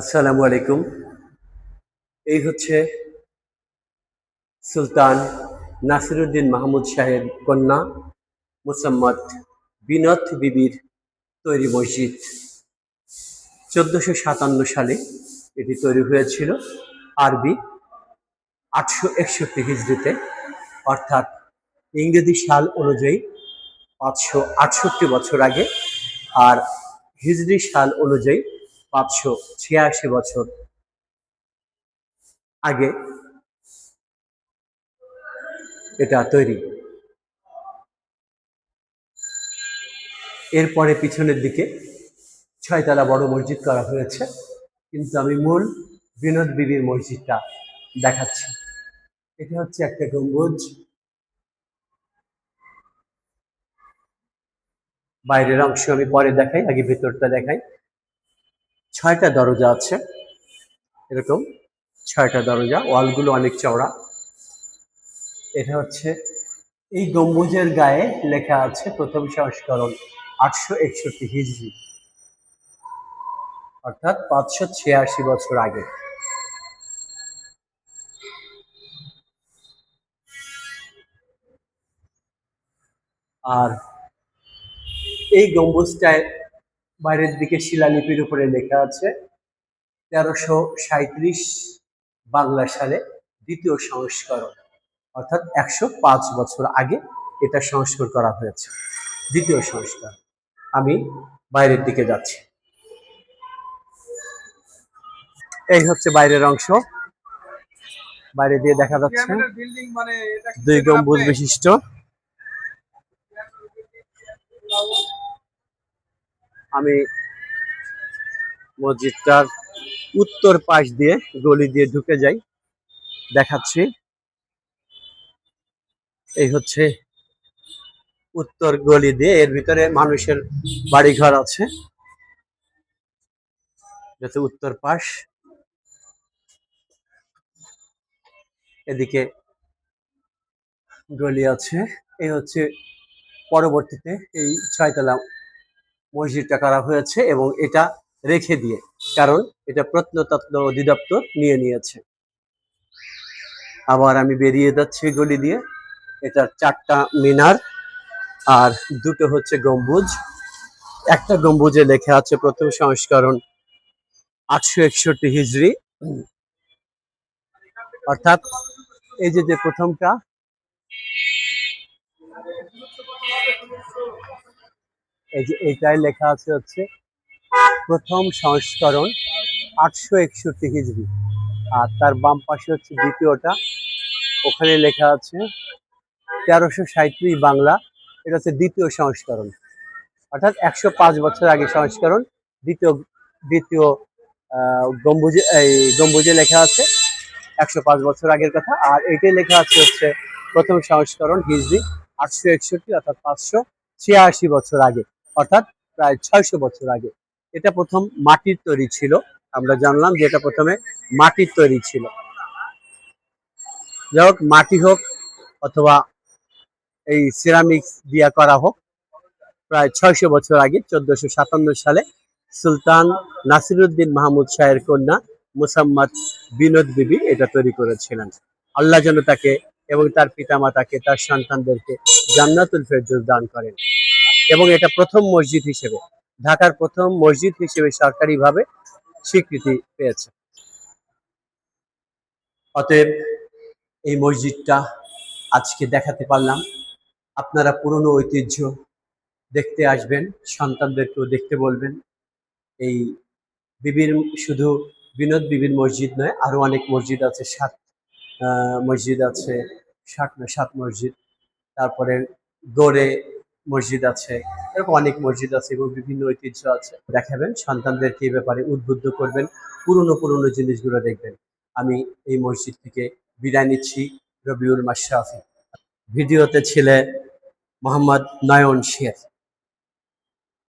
আসসালামু আলাইকুম। এই হচ্ছে সুলতান নাসিরুদ্দিন মাহমুদ শাহের কন্যা মুসাম্মদ বিনত বিবির তৈরি মসজিদ। চোদ্দশো সাতান্ন সালে এটি তৈরি হয়েছিল আরবি আটশো একষট্টি হিজড়িতে, অর্থাৎ ইংরেজি সাল অনুযায়ী পাঁচশো আটষট্টি বছর আগে, আর হিজরি সাল অনুযায়ী পাঁচশো ছিয়াশি বছর আগে এটা তৈরি। এরপরে পিছনের দিকে ছয়তলা বড় মসজিদ করা হয়েছে, কিন্তু আমি মূল বিনোদ বিবির মসজিদটা দেখাচ্ছি। এটা হচ্ছে একটা গম্বুজ। বাইরের অংশ আমি পরে দেখাই, আগে ভেতরটা দেখাই। ছয়টা দরজা আছে। এরকম ছয়টা দরজা, ওয়ালগুলো অনেক চওড়া। এটা হচ্ছে এই গম্বুজের গায়ে লেখা আছে প্রথম সংস্করণ আটশো একষট্টি হিজড়ি অর্থাৎ পাঁচশো ছিয়াশি বছর আগে। আর এই গম্বুজটায় বাইরের দিকে শিলালিপির উপরে লেখা আছে তেরোশো সাঁত্রিশ বাংলা সালে দ্বিতীয় সংস্করণ। অর্থাৎ একশো পাঁচ বছর আগে এটা সংস্কার করা হয়েছে দ্বিতীয় সংস্কার আমি বাইরের দিকে যাচ্ছি। এই হচ্ছে বাইরের অংশ। বাইরে দিয়ে দেখা যাচ্ছে মানে দুই গম্বুজ বিশিষ্ট। আমি মসজিদটার উত্তর পাশ দিয়ে গলি দিয়ে ঢুকে যাই, দেখাচ্ছি। এই হচ্ছে উত্তর গলি দিয়ে, এর ভিতরে মানুষের বাড়িঘর আছে। যাতে উত্তর পাশ। এদিকে গলি আছে। এই হচ্ছে পরবর্তীতে এই ছয়তলা মসজিদটা করা হয়েছে এবং এটা রেখে দিয়ে, কারণ এটা প্রত্নতত্ত্ব অধিদপ্তর নিয়ে নিয়েছে। আবার আমি বেরিয়ে যাচ্ছি গলি দিয়ে। এটার চারটা মিনার, আর দুটো হচ্ছে গম্বুজ। একটা গম্বুজে লেখা আছে, প্রথম সংস্করণ আটশো একষট্টি হিজড়ি। অর্থাৎ এই যে যে প্রথমটা এই যে এইটাই লেখা আছে হচ্ছে প্রথম সংস্করণ আটশো একষট্টি হিজড়ি। আর তার বাম পাশে হচ্ছে দ্বিতীয়টা। ওখানে লেখা আছে তেরোশো সাঁত্রিশ বাংলা। এটা হচ্ছে দ্বিতীয় সংস্করণ। অর্থাৎ একশো পাঁচ বছর আগে সংস্করণ। দ্বিতীয় দ্বিতীয় গম্বুজে, এই গম্বুজে লেখা আছে একশো পাঁচ বছর আগের কথা। আর এটাই লেখা আছে হচ্ছে প্রথম সংস্করণ হিজড়ি আটশো একষট্টি অর্থাৎ পাঁচশো ছিয়াশি বছর আগে। অর্থাৎ প্রায় ছয়শো বছর আগে। এটা প্রথম মাটির তৈরি ছিল। আমরা জানলাম যে এটা প্রথমে মাটির তৈরি ছিল। যাই হোক, মাটি হোক অথবা এই সিরামিক্স দিয়া করা হোক, প্রায় ছয়শো বছর আগে, চোদ্দশো সাতান্ন সালে সুলতান নাসিরুদ্দিন মাহমুদ শাহের কন্যা মুসাম্মদ বিনোদ বিবি এটা তৈরি করেছিলেন। আল্লাহ যেন তাকে এবং তার পিতামাতাকে, তার সন্তানদেরকে জান্নাতুল ফেরদৌস দান করেন। এবং এটা প্রথম মসজিদ হিসেবে, ঢাকার প্রথম মসজিদ হিসেবে সরকারিভাবে স্বীকৃতি পেয়েছে। অতএব এই মসজিদটা আজকে দেখাতে পারলাম। আপনারা পুরনো ঐতিহ্য দেখতে আসবেন, সন্তানদেরকেও দেখতে বলবেন। এই বিবির, শুধু বিনোদ বিবির মসজিদ নয় আরও অনেক মসজিদ আছে, সাত মসজিদ আছে ষাট সাত মসজিদ। তারপরে গড়ে মসজিদ আছে, এরকম অনেক মসজিদ আছে এবং বিভিন্ন ঐতিহ্য আছে। দেখাবেন, সন্তানদেরকে এই ব্যাপারে উদ্বুদ্ধ করবেন, পুরনো পুরনো জিনিসগুলো দেখবেন। আমি এই মসজিদ থেকে বিদায় নিচ্ছি, রবিউল মাশরাফি। ভিডিওতে ছিলে মোহাম্মদ নয়ন শেখ